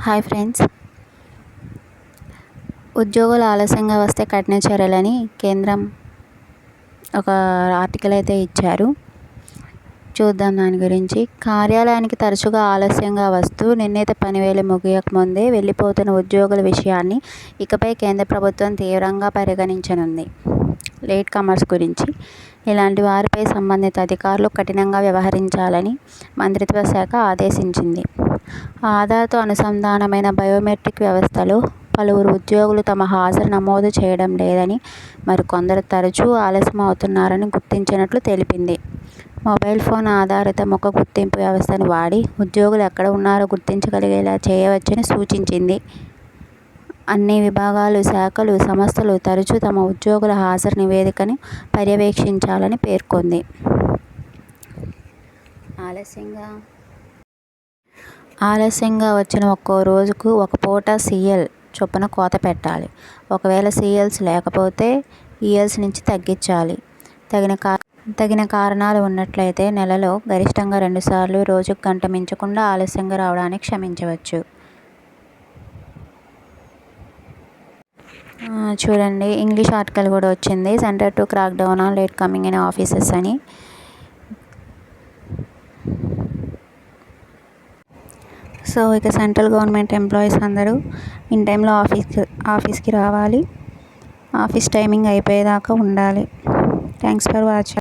Hi friends. ఉద్యోగులు ఆలస్యంగా వస్తే కఠిన చర్యలని కేంద్రం ఒక ఆర్టికల్ అయితే ఇచ్చారు. చూద్దాం దాని గురించి. కార్యాలయానికి తరచుగా ఆలస్యంగా వస్తూ నిర్ణీత పనివేళ ముగియకముందే వెళ్ళిపోతున్న ఉద్యోగుల విషయాన్ని ఇకపై కేంద్ర ప్రభుత్వం తీవ్రంగా పరిగణించనుంది. లేట్ కమర్స్ గురించి. ఇలాంటి వారిపై సంబంధిత అధికారులు కఠినంగా వ్యవహరించాలని మంత్రిత్వ శాఖ ఆదేశించింది. ఆధార్తో అనుసంధానమైన బయోమెట్రిక్ వ్యవస్థలో పలువురు ఉద్యోగులు తమ హాజరు నమోదు చేయడం లేదని మరికొందరు తరచూ ఆలస్యం అవుతున్నారని గుర్తించినట్లు తెలిపింది. మొబైల్ ఫోన్ ఆధారిత ముఖ గుర్తింపు వ్యవస్థను వాడి ఉద్యోగులు ఎక్కడ ఉన్నారో గుర్తించగలిగేలా చేయవచ్చని సూచించింది. అన్ని విభాగాలు శాఖలు సంస్థలు తరచూ తమ ఉద్యోగుల హాజరు నివేదికను పర్యవేక్షించాలని పేర్కొంది. ఆలస్యంగా ఆలస్యంగా వచ్చిన ఒక్కో రోజుకు ఒక పూట సీఎల్ చొప్పున కోత పెట్టాలి. ఒకవేళ సీఎల్స్ లేకపోతే ఈఎల్స్ నుంచి తగ్గించాలి. తగిన కా తగిన కారణాలు ఉన్నట్లయితే నెలలో గరిష్టంగా రెండుసార్లు రోజుకు గంట మించకుండా ఆలస్యంగా రావడానికి క్షమించవచ్చు. చూడండి ఇంగ్లీష్ ఆర్టికల్ కూడా వచ్చింది. Centre to crack down on late coming in offices అని. సో ఇక సెంట్రల్ గవర్నమెంట్ ఎంప్లాయీస్ అందరూ ఇన్ టైంలో ఆఫీస్కి ఆఫీస్కి రావాలి. ఆఫీస్ టైమింగ్ అయిపోయేదాకా ఉండాలి. Thanks for watching